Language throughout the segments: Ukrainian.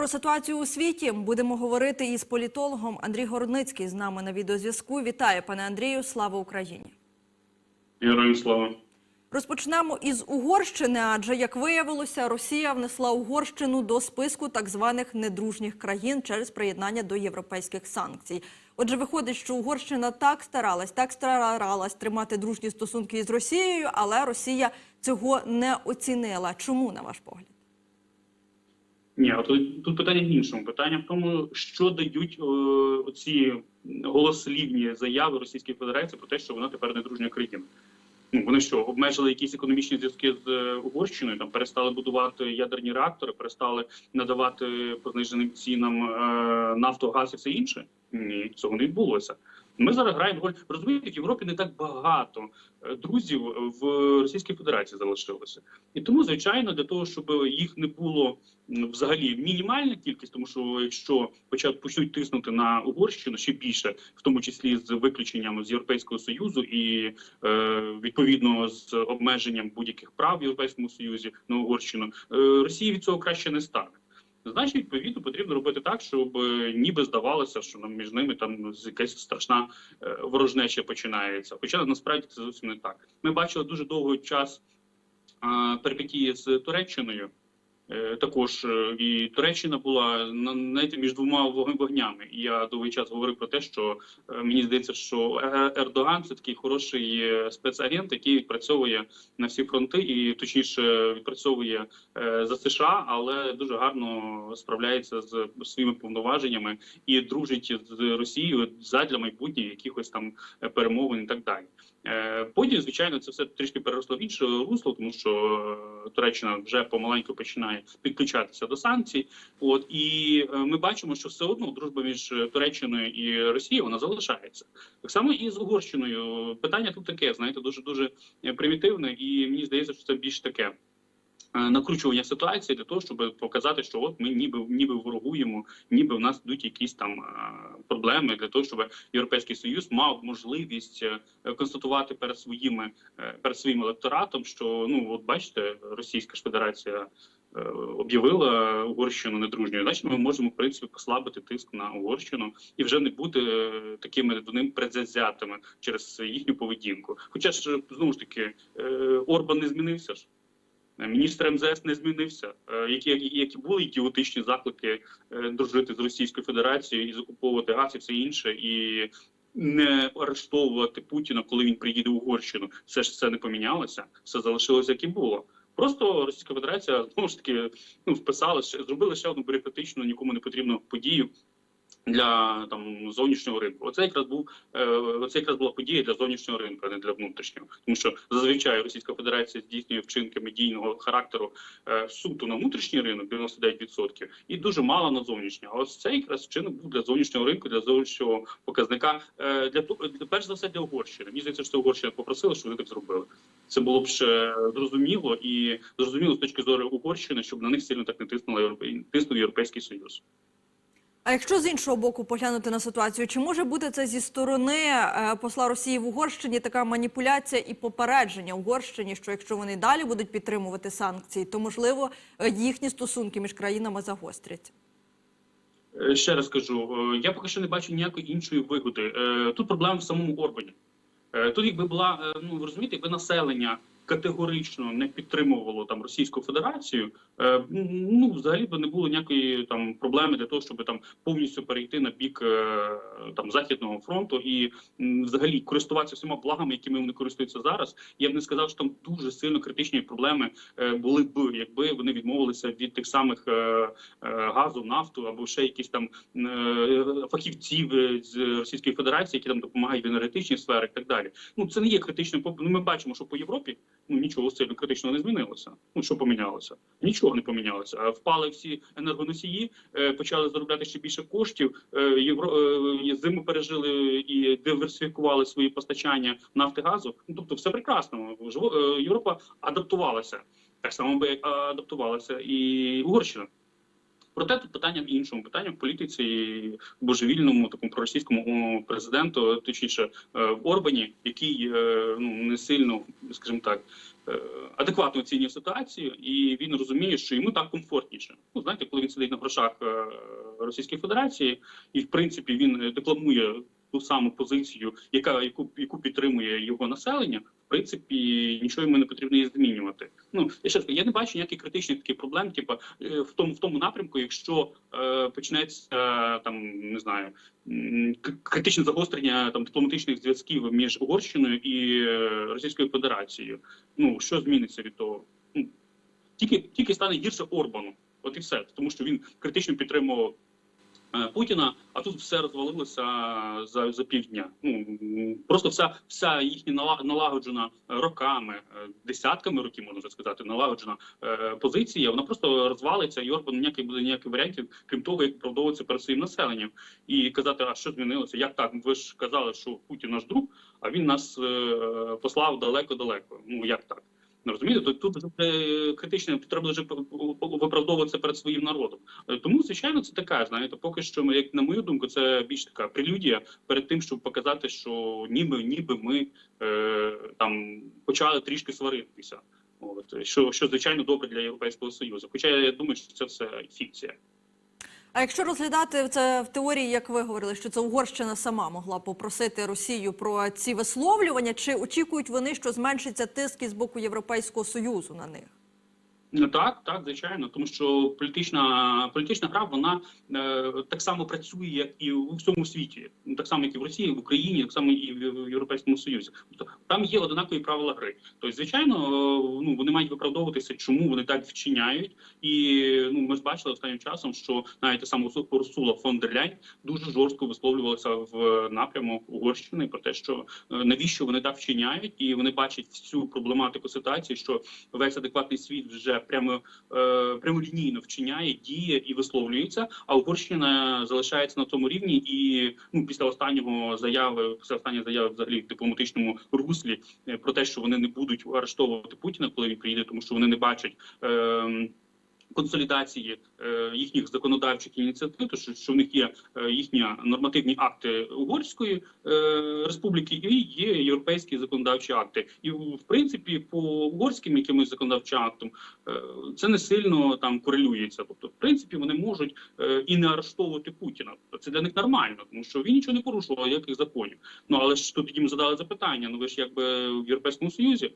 про ситуацію у світі будемо говорити із політологом Андрій Городницький з нами на відеозв'язку. Вітаю, пане Андрію. Слава Україні! Героям слава. Розпочнемо із Угорщини, адже як виявилося, Росія внесла Угорщину до списку так званих недружніх країн через приєднання до європейських санкцій. Отже, виходить, що Угорщина так старалась, так старалась тримати дружні стосунки із Росією, але Росія цього не оцінила. Чому на ваш погляд? Ні, а тут, питання в іншому. Питання в тому, що дають е, оці голослівні заяви Російської Федерації про те, що вона тепер не дружня країна. Ну вони що обмежили якісь економічні зв'язки з е, Угорщиною? Там перестали будувати ядерні реактори, перестали надавати по зниженим цінам е, нафту, газ і все інше. Ні, цього не відбулося. Ми зараз граємо роль. Розумієте, в Європі не так багато е, друзів в Російській Федерації залишилося, і тому, звичайно, для того, щоб їх не було взагалі мінімальна кількість, тому що якщо почать почнуть тиснути на Угорщину ще більше, в тому числі з виключенням з Європейського союзу і е, відповідно з обмеженням будь-яких прав в Європейському Союзі на Угорщину, е, Росії від цього краще не стане. Значить, відповідно, потрібно робити так, щоб е, ніби здавалося, що між ними там якась страшна е, ворожнеча починається. Хоча насправді це зовсім не так. Ми бачили дуже довгий час перипетії з Туреччиною. Е, Також е, і Туреччина була на знаєте, між двома вогнями. І я довгий час говорив про те, що е, мені здається, що Ердоган це такий хороший спецагент, який відпрацьовує на всі фронти, і точніше відпрацьовує за США, але дуже гарно справляється з своїми повноваженнями і дружить з Росією задля майбутніх якихось там перемовин і так далі. Потім, звичайно, це все трішки переросло в інше русло, тому що Туреччина вже помаленьку починає підключатися до санкцій. От і е, ми бачимо, що все одно дружба між Туреччиною і Росією вона залишається. Так само і з Угорщиною. Питання тут таке, знаєте, дуже дуже примітивне, і мені здається, що це більш таке. е, Накручування ситуації для того, щоб показати, що от ми ніби ніби ворогуємо, ніби в нас йдуть якісь там е, проблеми для того, щоб європейський союз мав можливість констатувати перед своїми перед своїм електоратом, що ну от бачите, Російська ж Федерація об'явила Угорщину недружньою. Значить, ми можемо в принципі послабити тиск на Угорщину і вже не бути е, такими до ним предзятими через їхню поведінку. Хоча ж знову ж таки е, Орбан не змінився ж. Е, Міністр МЗС не змінився. Е, Які, які, були ідіотичні заклики е, дружити з Російською Федерацією і закуповувати газ і все інше, і не арештовувати Путіна, коли він приїде в Угорщину. Все ж це не помінялося, все залишилося як і було. Просто Російська Федерація знову ж таки ну вписала зробила ще одну бюрократичну, нікому не потрібну подію. Для там зовнішнього ринку, оце якраз був е, оце якраз була подія для зовнішнього ринку, а не для внутрішнього, тому що зазвичай Російська Федерація здійснює вчинки медійного характеру е, суто на внутрішній ринок 99%, і дуже мало на зовнішній. А ось цей якраз вчинок був для зовнішнього ринку, для зовнішнього показника е, для перш за все для Угорщини. Мені здається, що Угорщина попросила, щоб вони так зробили. Це було б ще зрозуміло і зрозуміло з точки зору Угорщини, щоб на них сильно так не тиснула Європей... тиснув Європейський Союз. А якщо з іншого боку поглянути на ситуацію, чи може бути це зі сторони е, посла Росії в Угорщині така маніпуляція і попередження Угорщині, що якщо вони далі будуть підтримувати санкції, то можливо е, їхні стосунки між країнами загостряться? Е, Ще раз кажу, я поки що не бачу ніякої іншої вигоди. Тут проблема в самому Орбані. Тут, якби була, ну ви розумієте, якби населення категорично не підтримувало там Російську Федерацію, е, ну взагалі би не було ніякої там проблеми для того, щоб там повністю перейти на бік е, там західного фронту і м, взагалі користуватися всіма благами, якими вони користуються зараз. Я б не сказав, що там дуже сильно критичні проблеми е, були б, якби вони відмовилися від тих самих е, е, газу, нафту або ще якісь там е, фахівців е, з Російської Федерації, які там допомагають в енергетичній сфері і так далі. Ну це не є критичним. Ну, Ми бачимо, що по Європі ну нічого сильно критично не змінилося. Ну що помінялося? Нічого не помінялося. Впали всі енергоносії, е, почали заробляти ще більше коштів. Е, Євро е, зиму пережили і диверсифікували свої постачання нафти газу. Ну тобто, все прекрасно. Європа адаптувалася. Так само би адаптувалася і Угорщина. Проте тут питання в іншому питання в політиці божевільному такому проросійському президенту, точніше е, в Орбані, який е, ну не сильно скажімо так, е, адекватно оцінює ситуацію, і він розуміє, що йому так комфортніше. Ну знаєте, коли він сидить на грошах Російської Федерації, і в принципі він декламує ту саму позицію, яка яку, яку підтримує його населення. Принципі, нічого йому не потрібно її змінювати. Ну я ще раз я не бачу ніяких критичних таких проблем, типу, е, в тому в тому напрямку, якщо е, почнеться е, там не знаю критичне загострення там дипломатичних зв'язків між Угорщиною і е, Російською Федерацією. Ну що зміниться від того? Ну тільки тільки стане гірше Орбану, от і все, тому що він критично підтримував. Е, Путіна, а тут все розвалилося за, за півдня. Ну просто вся вся їхня нала- налагоджена роками, е, десятками років можна вже сказати, налагоджена е, позиція. Вона просто розвалиться, і Орбан ніяких буде ніяких варіантів, крім того, як продовжуватися перед своїм населенням і казати, а що змінилося? Як так? Ви ж казали, що Путін наш друг, а він нас послав далеко-далеко. Ну як так? Ну, розумієте, тут, тут вже критично треба вже виправдовуватися перед своїм народом. Е, Тому, звичайно, це така, знаєте, поки що, як на мою думку, це більш така прелюдія перед тим, щоб показати, що ніби ніби ми е, там почали трішки сваритися. От що, що звичайно добре для європейського союзу. Хоча я думаю, що це все фікція. А якщо розглядати це в теорії, як ви говорили, що це Угорщина сама могла попросити Росію про ці висловлювання, чи очікують вони, що зменшиться тиск із боку Європейського союзу на них? Ну так, так, звичайно, тому що політична політична гра вона е, так само працює, як і у всьому світі, ну так само, як і в Росії, в Україні, так само і в, в Європейському Союзі. Тобто там є однакові правила гри. Тобто, звичайно, е, ну вони мають виправдовуватися, чому вони так вчиняють. І ну ми ж бачили останнім часом, що навіть та сама Урсула фон дер Ляйн дуже жорстко висловлювалася в напрямок Угорщини про те, що е, навіщо вони так вчиняють, і вони бачать всю проблематику ситуації, що весь адекватний світ вже прямо е, прямолінійно вчиняє, діє і висловлюється. А Угорщина залишається на тому рівні, і ну після останнього заяви, після останньої заяви, взагалі в дипломатичному руслі е, про те, що вони не будуть арештовувати Путіна, коли він приїде, тому що вони не бачать. Е, Консолідації е, їхніх законодавчих ініціатив, то що, в них є е, їхні нормативні акти угорської е, республіки, і є європейські законодавчі акти. І в принципі, по угорським якимось законодавчим актам це не сильно там корелюється. Тобто, в принципі, вони можуть і не арештовувати Путіна. Це для них нормально, тому що він нічого не порушував, ніяких законів. Ну але ж тут їм задали запитання. Ну ви ж якби в Європейському Союзі.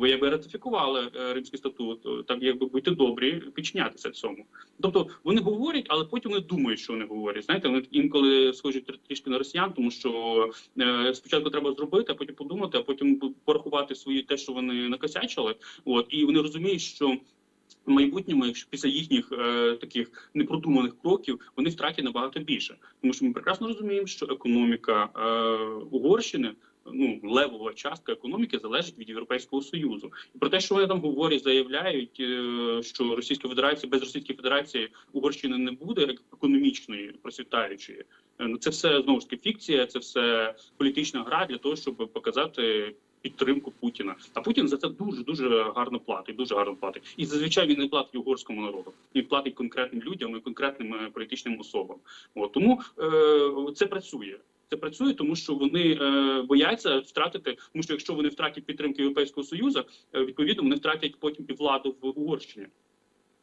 Ви якби ратифікували е, Римський статут, так якби будьте добрі, підчинятися цьому. Тобто вони говорять, але потім вони думають, що вони говорять. Знаєте, вони інколи схожі трішки на росіян, тому що е, спочатку треба зробити, а потім подумати, а потім порахувати свої те, що вони накосячили. От і вони розуміють, що. В майбутньому, якщо після їхніх е, таких непродуманих кроків вони втратять набагато більше, тому що ми прекрасно розуміємо, що економіка е, Угорщини ну левова частка економіки залежить від Європейського союзу, і про те, що вони там говорять, заявляють, е, що Російська Федерація без Російської Федерації Угорщини не буде економічної процвітаючої. Е, Ну це все знову ж таки фікція, це все політична гра для того, щоб показати. Підтримку Путіна, а Путін за це дуже дуже гарно платить. Дуже гарно платить, і зазвичай він не платить угорському народу. Він платить конкретним людям і конкретним е, політичним особам. От тому е, це працює. Це працює, тому що вони е, бояться втратити. Тому що якщо вони втратять підтримки Європейського союзу, е, відповідно вони втратять потім і владу в Угорщині.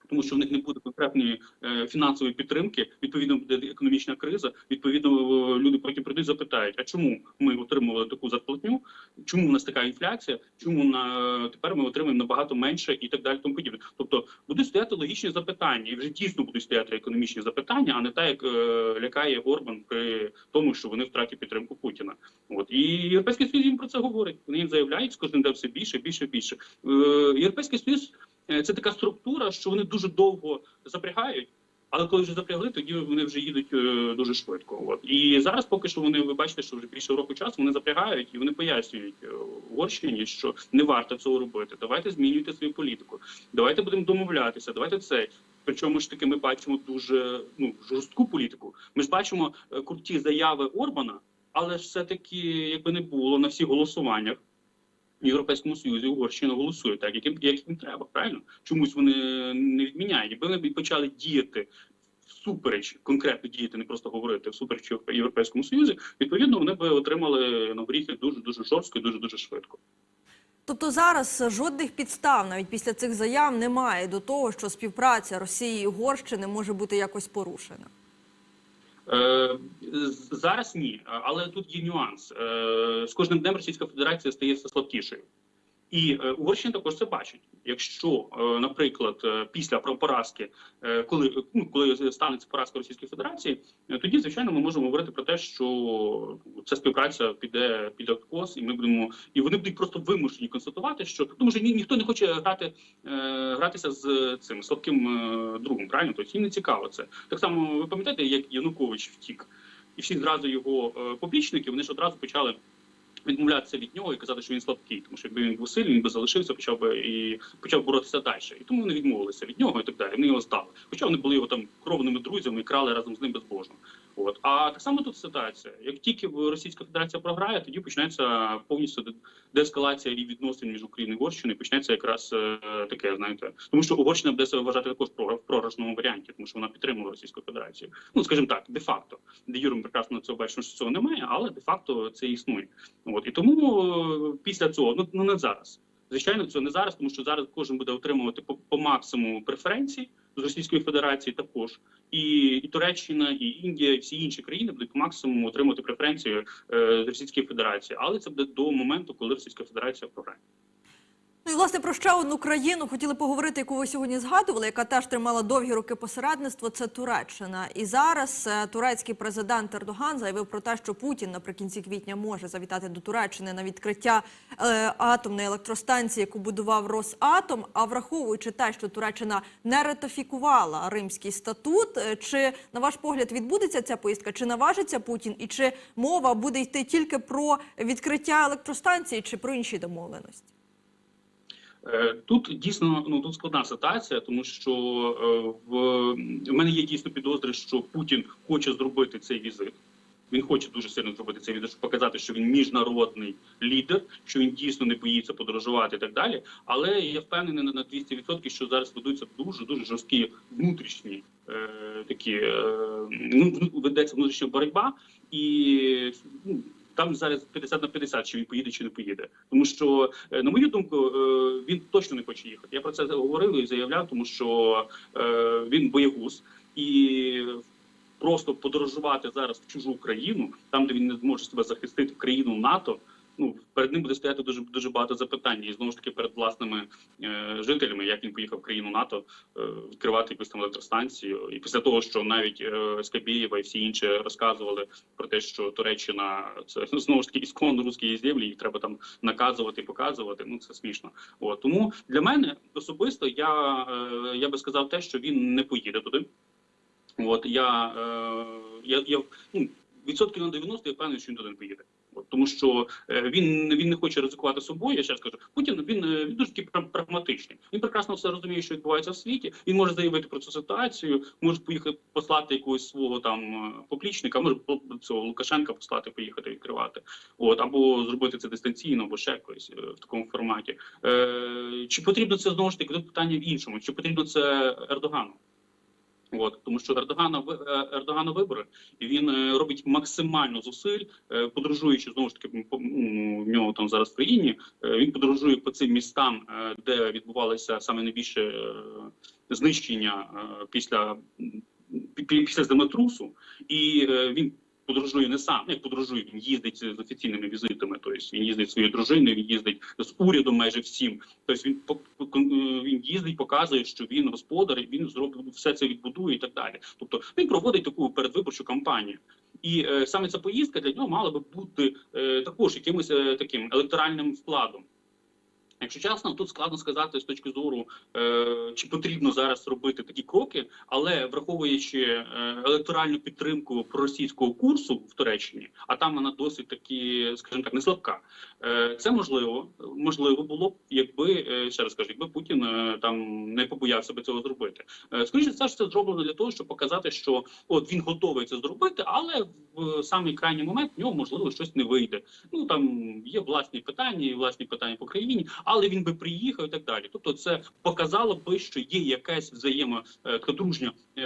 Тому що в них не буде конкретної е, фінансової підтримки, відповідно буде економічна криза. Відповідно, е, люди потім прийдуть запитають: а чому ми отримували таку зарплатню? Чому у нас така інфляція? Чому на тепер ми отримуємо набагато менше і так далі? Тому подібне. Тобто будуть стояти логічні запитання, і вже дійсно будуть стояти економічні запитання, а не так, як е, лякає Орбан при тому, що вони втратять підтримку Путіна. От і європейський союз їм про це говорить. Вони їм заявляють з кожним днем все більше, більше, більше. Е, європейський союз. Е, Це така структура, що вони дуже довго запрягають, але коли вже запрягли, тоді вони вже їдуть е, дуже швидко. От і зараз, поки що, вони ви бачите, що вже більше року часу вони запрягають і вони пояснюють е, Угорщині, що не варто цього робити. Давайте змінюйте свою політику. Давайте будемо домовлятися. Давайте це. Причому ж таки ми бачимо дуже ну жорстку політику. Ми ж бачимо круті заяви Орбана, але ж все таки, якби не було на всіх голосуваннях. Європейському Союзі Угорщина голосує так, яким як їм треба. Правильно чомусь вони не відміняють. Якби вони почали діяти всупереч, конкретно діяти, не просто говорити всупереч Європейському Союзі. Відповідно, вони б отримали на горіхи дуже дуже жорстко і дуже дуже швидко. Тобто зараз жодних підстав навіть після цих заяв немає до того, що співпраця Росії і Угорщини може бути якось порушена. Е, зараз ні, але тут є нюанс. Е, з кожним днем Російська Федерація стає все слабкішою. І е, Угорщина також це бачить. Якщо, е, наприклад, е, після поразки, коли ну коли станеться поразка Російської Федерації, тоді звичайно ми можемо говорити про те, що ця співпраця піде під откос, і ми будемо і вони будуть просто вимушені констатувати, що тому що ні, ніхто не хоче грати гратися з цим слабким другом. Правильно, тобто їм не цікаво це. Так само ви пам'ятаєте, як Янукович втік, і всі зразу його поплічники вони ж одразу почали відмовлятися від нього і казати, що він слабкий, тому що якби він був сильний, він би залишився, почав би і почав боротися далі. І тому вони відмовилися від нього і так далі. Вони його здали. Хоча вони були його там кровними друзями і крали разом з ним безбожно. От а так само тут ситуація. Як тільки Російська Федерація програє, тоді почнеться повністю де- деескалація і відносин між Україною і Угорщиною. Почнеться якраз е, таке, знаєте, тому що Угорщина буде себе вважати також в програшному варіанті, тому що вона підтримувала Російську Федерацію. Ну скажімо так, де факто, де Юром прекрасно це бачимо, що цього немає, але де факто це існує. От і тому е, після цього, ну, ну не зараз. Звичайно, це не зараз, тому що зараз кожен буде отримувати по, по максимуму преференцій з Російської Федерації також. І, і Туреччина, і Індія, і всі інші країни будуть максимум отримати преференції е, з Російської Федерації. Але це буде до моменту, коли Російська Федерація програє. Ну і власне про ще одну країну хотіли поговорити, яку ви сьогодні згадували, яка теж тримала довгі роки посередництво. Це Туреччина. І зараз е, турецький президент Ердоган заявив про те, що Путін наприкінці квітня може завітати до Туреччини на відкриття е, атомної електростанції, яку будував Росатом. А враховуючи те, що Туреччина не ратифікувала Римський статут, е, чи на ваш погляд відбудеться ця поїздка? Чи наважиться Путін, і чи мова буде йти тільки про відкриття електростанції, чи про інші домовленості? Е, Тут дійсно ну тут складна ситуація, тому що е, в, в мене є дійсно підозри, що Путін хоче зробити цей візит. Він хоче дуже сильно зробити цей візит, щоб показати, що він міжнародний лідер, що він дійсно не боїться подорожувати і так далі. Але я впевнений на на 200%, що зараз ведуться дуже дуже жорсткі внутрішні е, такі е, ну, ведеться внутрішня боротьба, і ну, там зараз 50 на 50, чи він поїде, чи не поїде. Тому що, е, на мою думку, е, він точно не хоче їхати. Я про це говорив і заявляв, тому що е, він боєгуз і. Просто подорожувати зараз в чужу країну, там де він не зможе себе захистити в країну НАТО. Ну перед ним буде стояти дуже дуже багато запитань, і знову ж таки перед власними е, жителями, як він поїхав в країну НАТО е, відкривати якусь там електростанцію. І після того, що навіть е, Скабєєва і всі інші розказували про те, що Туреччина це знову ж таки ісконно русські землі, їх треба там наказувати показувати. Ну це смішно. От тому для мене особисто я, е, я би сказав те, що він не поїде туди. От я, е, я, я ну, відсотків на 90 я впевнений, що він туди не поїде. От, тому що е, він, він не хоче ризикувати собою. Я ще раз кажу, Путін він, е, він дуже такий пра- прагматичний. Він прекрасно все розуміє, що відбувається в світі. Він може заявити про цю ситуацію, може поїхати послати якогось свого там е, поплічника, може цього Лукашенка послати, поїхати відкривати. От або зробити це дистанційно, або ще якось в такому форматі. Е, чи потрібно це знову ж таки? Тут питання в іншому. Чи потрібно це Ердогану? От тому, що Ердогана е, Ердогана вибори, і він е, робить максимально зусиль, е, подорожуючи знову ж таки в нього там зараз в країні. Він подорожує по цим містам, де відбувалося саме найбільше знищення після після землетрусу, і він. Подорожує не сам, як подорожує, він їздить з офіційними візитами. Тобто він їздить своєю дружиною, він їздить з урядом майже всім. Тобто він е, він їздить, показує, що він господар, він зробить все це відбудує і так далі. Тобто він проводить таку передвиборчу кампанію. І е, саме ця поїздка для нього мала би бути е, також якимось е, таким електоральним вкладом. Якщо чесно, тут складно сказати з точки зору, е, чи потрібно зараз робити такі кроки, але враховуючи е, електоральну підтримку проросійського курсу в Туреччині, а там вона досить таки, скажімо так, не слабка. Е, це можливо, можливо було б, якби ще раз кажу, якби Путін там не побоявся би цього зробити. Скоріше все ж це зроблено для того, щоб показати, що от він готовий це зробити, але в самий крайній момент в нього можливо щось не вийде. Ну там є власні питання, власні питання по країні. Але він би приїхав і так далі. Тобто, це показало би, що є якась взаємо е, дружня е,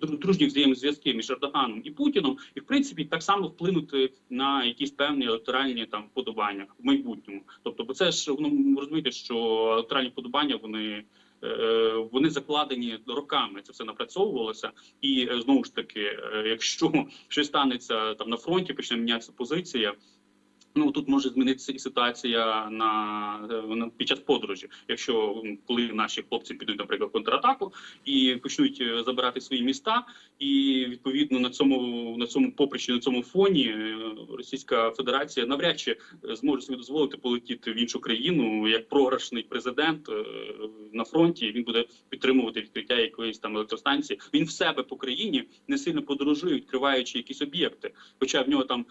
дру- дружні взаємозв'язки між Ердоганом і Путіном, і в принципі так само вплинути на якісь певні електоральні там подобання в майбутньому. Тобто, бо це ж ну, розумієте, що електоральні подобання вони. е, Вони закладені роками, це все напрацьовувалося, і знову ж таки, якщо щось станеться там на фронті, почне мінятися позиція. Ну тут може змінитися і ситуація на, е, під час подорожі, якщо коли наші хлопці підуть, наприклад, контратаку і почнуть е, забирати свої міста, і відповідно на цьому на цьому попричі на цьому фоні е, Російська Федерація навряд чи зможе собі дозволити полетіти в іншу країну як програшний президент на фронті. Він буде підтримувати відкриття якоїсь там електростанції. Він в себе по країні не сильно подорожує, відкриваючи якісь об'єкти. Хоча в нього там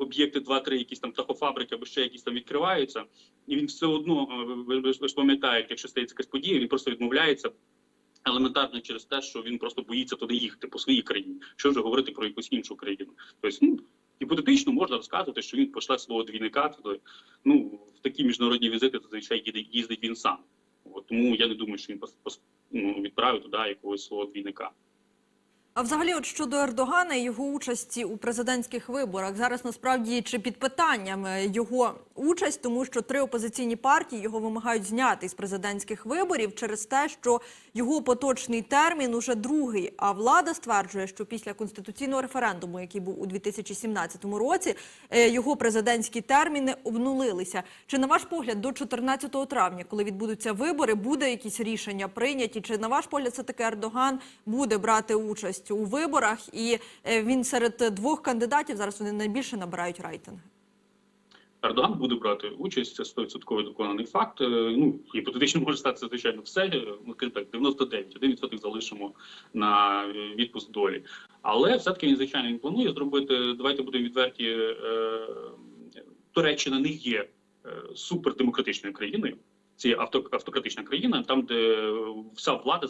об'єкти 2-3 якісь там птахофабрики або ще якісь там відкриваються, і він все одно е, ви, ж- пам'ятаєте, якщо стається якась подія, він просто відмовляється. Елементарно через те, що він просто боїться туди їхати по своїй країні. Що вже говорити про якусь іншу країну? Тобто, ну гіпотетично можна розказувати, що він пошле свого двійника туди. Ну в такі міжнародні візити зазвичай їде- їздить він сам. От, тому я не думаю, що він ну, відправив туди якогось свого двійника. А взагалі, от щодо Ердогана і його участі у президентських виборах, зараз насправді чи під питанням його участь, тому що три опозиційні партії його вимагають зняти з президентських виборів через те, що його поточний термін уже другий. А влада стверджує, що після конституційного референдуму, який був у 2017 році, е, його президентські терміни обнулилися. Чи на ваш погляд до 14 травня, коли відбудуться вибори, буде якісь рішення прийняті? Чи на ваш погляд, все таки Ердоган буде брати участь у виборах? І е, він серед двох кандидатів зараз вони найбільше набирають рейтинги. Ердоган буде брати участь, це 100% доконаний факт. Е, Ну гіпотетично може статися звичайно все. Ну скажімо так, 99, 1% залишимо на відпуск долі. Але все таки він звичайно він планує зробити. Давайте будемо відверті. Туреччина не є супердемократичною країною. Це автократична країна, там де вся влада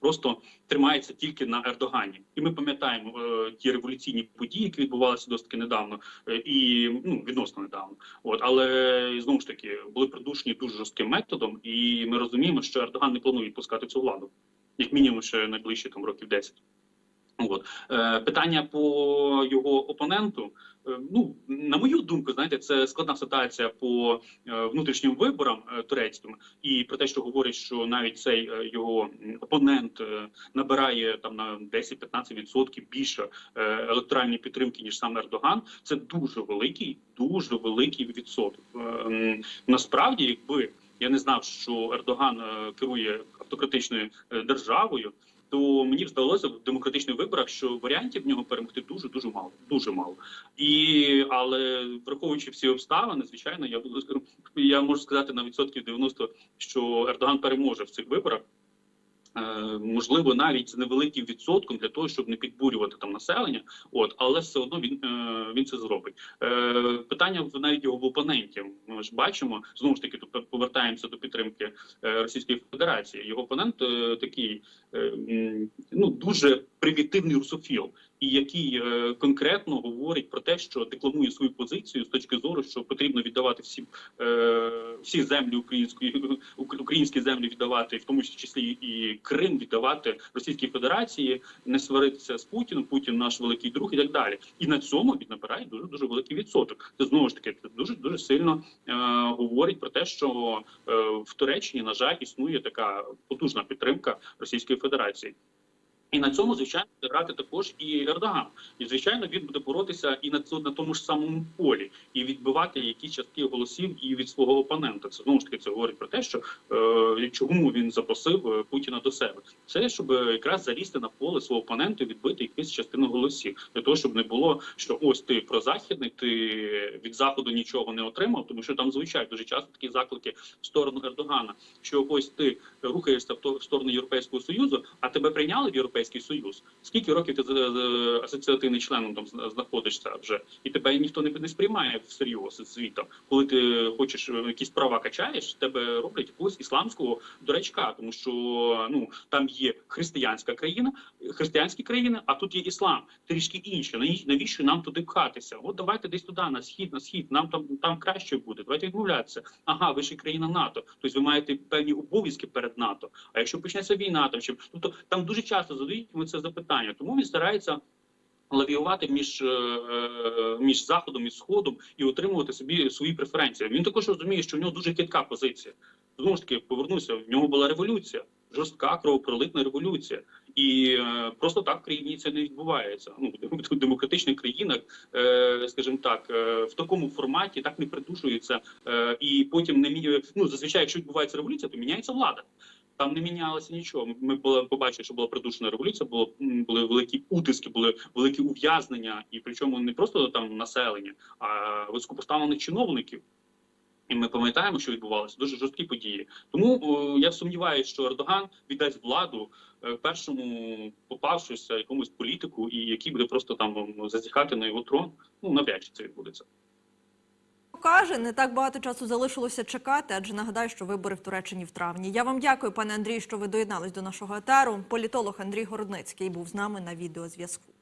просто тримається тільки на Ердогані. І ми пам'ятаємо е, ті революційні події, які відбувалися досить недавно, е, і ну відносно недавно. От але знову ж таки були придушені дуже жорстким методом, і ми розуміємо, що Ердоган не планує відпускати цю владу, як мінімум ще найближчі там років 10. От е, питання по його опоненту. Е, ну на мою думку, знаєте, це складна ситуація по е, внутрішнім виборам е, турецьким, і про те, що говорять, що навіть цей його опонент набирає там на 10-15% більше е, електоральної підтримки ніж сам Ердоган. Це дуже великий, дуже великий відсоток. Насправді, якби я не знав, що Ердоган керує автократичною державою. То мені здалося в демократичних виборах, що варіантів в нього перемогти дуже дуже мало, дуже мало. І але враховуючи всі обставини, звичайно, я буду я можу сказати на відсотків 90, що Ердоган переможе в цих виборах. Е, можливо, навіть з невеликим відсотком для того, щоб не підбурювати там населення, от але все одно він е, він це зробить. Е, питання навіть його в опонентів. Ми ж бачимо знову ж таки. Тут повертаємося до підтримки Російської Федерації. Його опонент такий ну дуже примітивний русофіл, і який е, конкретно говорить про те, що декламує свою позицію з точки зору, що потрібно віддавати всі, е, всі землі української українські землі віддавати, в тому числі і Крим віддавати Російській Федерації, не сваритися з Путіним. Путін наш великий друг і так далі. І на цьому він набирає дуже дуже великий відсоток. Це знову ж таки дуже дуже сильно е, говорить про те, що е, в Туреччині на жаль існує така потужна підтримка Російської Федерації. І на цьому, звичайно, грати також і Ердоган. І звичайно, він буде боротися і на цьому на тому ж самому полі, і відбивати якісь частки голосів і від свого опонента. Це знову ж таки це говорить про те, що е, чому він запросив е, Путіна до себе. Це щоб е, якраз залізти на поле свого опонента і відбити якусь частину голосів, для того, щоб не було, що ось ти прозахідний, ти від заходу нічого не отримав, тому що там звичайно дуже часто такі заклики в сторону Ердогана, що ось ти рухаєшся в сторону Європейського союзу, а тебе прийняли в європейський Європейський Союз. Скільки років ти з- з- членом там знаходишся вже, і тебе ніхто не, не сприймає всерйоз світом. Коли ти хочеш е, якісь права качаєш, тебе роблять якогось ісламського дурачка, тому що ну там є християнська країна, християнські країни, а тут є іслам, трішки інше. Навіщо нам туди пхатися? От давайте десь туди, на схід, на схід. Нам там там краще буде. Давайте відмовлятися. Ага, ви ж країна НАТО. Тобто ви маєте певні обов'язки перед НАТО. А якщо почнеться війна, там чи тобто там дуже часто задають йому це запитання. Тому він старається. Лавіювати між, е, е, між заходом і сходом і отримувати собі свої преференції. Він також розуміє, що в нього дуже хитка позиція. Знову ж таки, повернуся. В нього була революція, жорстка кровопролитна революція, і е, просто так в країні це не відбувається. Ну в демократичних країнах, е, скажімо так, е, в такому форматі так не придушується, е, і потім не мі... ну, зазвичай, якщо відбувається революція, то міняється влада. Там не мінялося нічого. Ми були побачили, що була придушена революція, було були великі утиски, були великі ув'язнення, і причому не просто там населення, а високопоставлених чиновників. І ми пам'ятаємо, що відбувалося дуже жорсткі події. Тому о, я сумніваюся, що Ердоган віддасть владу е, першому попавшися якомусь політику, і який буде просто там зазіхати на його трон. Ну навряд чи це відбудеться. Каже, не так багато часу залишилося чекати, адже нагадаю, що вибори в Туреччині в травні. Я вам дякую, пане Андрію, що ви доєднались до нашого етеру. Політолог Андрій Городницький був з нами на відеозв'язку.